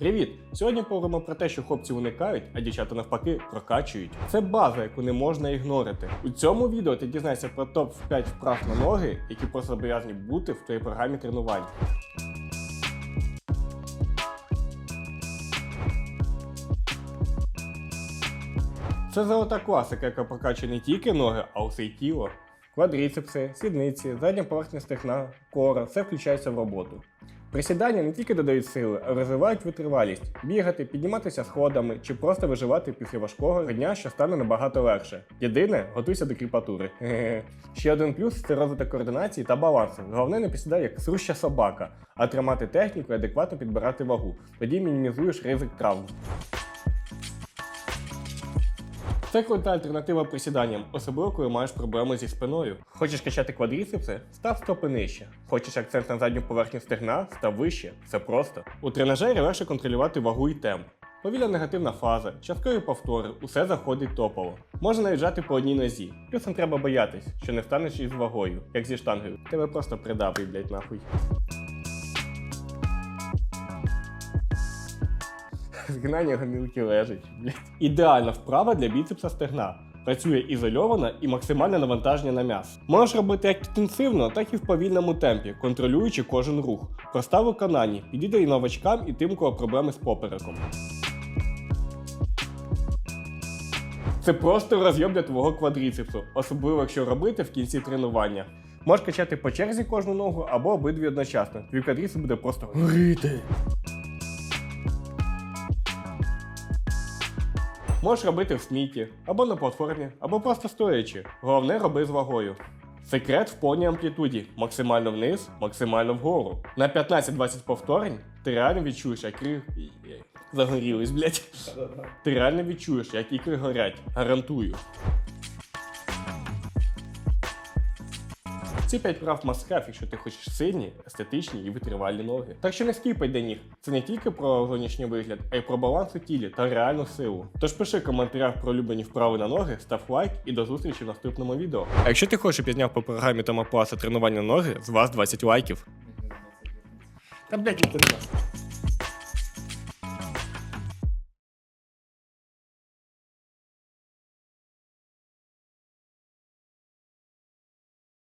Привіт! Сьогодні поговоримо про те, що хлопці уникають, а дівчата навпаки прокачують. Це база, яку не можна ігнорити. У цьому відео ти дізнаєшся про топ 5 вправ на ноги, які просто зобов'язані бути в твоїй програмі тренувань. Це золота класика, яка прокачує не тільки ноги, а усе й тіло. Квадріцепси, сідниці, задня поверхня стегна, кора все включається в роботу. Присідання не тільки додають сили, а розвивають витривалість, бігати, підніматися сходами чи просто виживати після важкого дня, що стане набагато легше. Єдине, готуйся до кріпатури. Ще один плюс це розвиток координації та балансу. Головне не присідай як суща собака, а тримати техніку і адекватно підбирати вагу. Тоді мінімізуєш ризик травм. Це крута альтернатива присіданням, особливо коли маєш проблеми зі спиною. Хочеш качати квадріцепси? Став стопи нижче. Хочеш акцент на задню поверхню стегна? Став вище. Все просто. У тренажері легше контролювати вагу і темп. Повільна негативна фаза, часткові повтори, усе заходить топово. Можна наїжджати по одній нозі. Плюсом треба боятись, що не встанеш із вагою, як зі штангою. Тебе просто придавить, блять, нахуй. Згинання гомілки лежить. Ідеальна вправа для біцепса стегна. Працює ізольовано і максимальне навантаження на м'яз. Можеш робити як інтенсивно, так і в повільному темпі, контролюючи кожен рух. Проста виконання, підійде і новачкам, і тим, кого проблеми з попереком. Це просто розйом для твого квадріцепсу, особливо якщо робити в кінці тренування. Можеш качати по черзі кожну ногу або обидві одночасно. Твій квадріцепс буде просто горіти. Можеш робити в сміті, або на платформі, або просто стоячи. Головне роби з вагою. Секрет в повній амплітуді. Максимально вниз, максимально вгору. На 15-20 повторень ти реально відчуєш, як ікри... Загорілись, блять. Ти реально відчуєш, як ікри горять. Гарантую. Ці 5 прав маскав, якщо ти хочеш сильні, естетичні і витривалі ноги. Так що не скіпай до них. Це не тільки про зовнішній вигляд, а й про баланс у тілі та реальну силу. Тож пиши в коментарях про улюблені вправи на ноги, став лайк і до зустрічі в наступному відео. А якщо ти хочеш, підняв по програмі Тома Пласа тренування ноги, з вас 20 лайків. Та блять, не